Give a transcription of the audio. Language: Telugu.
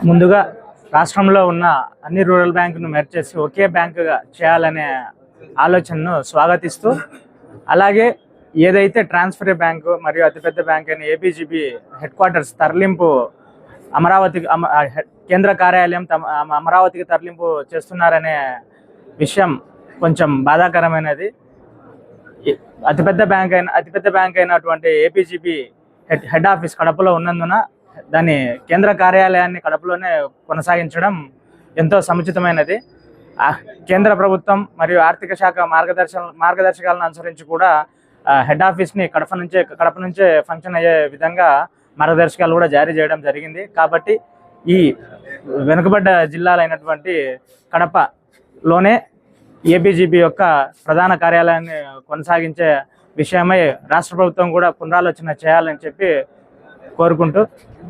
ముందుగా రాష్ట్రంలో ఉన్న అన్ని రూరల్ బ్యాంకును మెర్జ్ చేసి ఒకే బ్యాంకుగా చేయాలనే ఆలోచనను స్వాగతిస్తూ అలాగే ఏదైతే ట్రాన్స్ఫర్ బ్యాంకు మరియు అతిపెద్ద బ్యాంక్ అయిన ఏబీజీబీ హెడ్ క్వార్టర్స్ తరలింపు అమరావతికి అమ- హెడ్- కేంద్ర కార్యాలయం తమ అమరావతికి తరలింపు చేస్తున్నారనే విషయం కొంచెం బాధాకరమైనది. అతిపెద్ద బ్యాంక్ అయిన అతిపెద్ద బ్యాంక్ అయినటువంటి ఏపీజీబీ హెడ్ హెడ్ ఆఫీస్ కడపలో ఉన్నందున దాని కేంద్ర కార్యాలయాన్ని కడపలోనే కొనసాగించడం ఎంతో సముచితమైనది. కేంద్ర ప్రభుత్వం మరియు ఆర్థిక శాఖ మార్గదర్శన మార్గదర్శకాలను అనుసరించి కూడా హెడ్ ఆఫీస్ని కడప నుంచే కడప నుంచే ఫంక్షన్ అయ్యే విధంగా మార్గదర్శకాలు కూడా జారీ చేయడం జరిగింది. కాబట్టి ఈ వెనుకబడ్డ జిల్లాలైనటువంటి కడపలోనే ఏబీజీబీ యొక్క ప్రధాన కార్యాలయాన్ని కొనసాగించే విషయమై రాష్ట్ర ప్రభుత్వం కూడా పునరాలోచన చేయాలని చెప్పి కోరుకుంటూ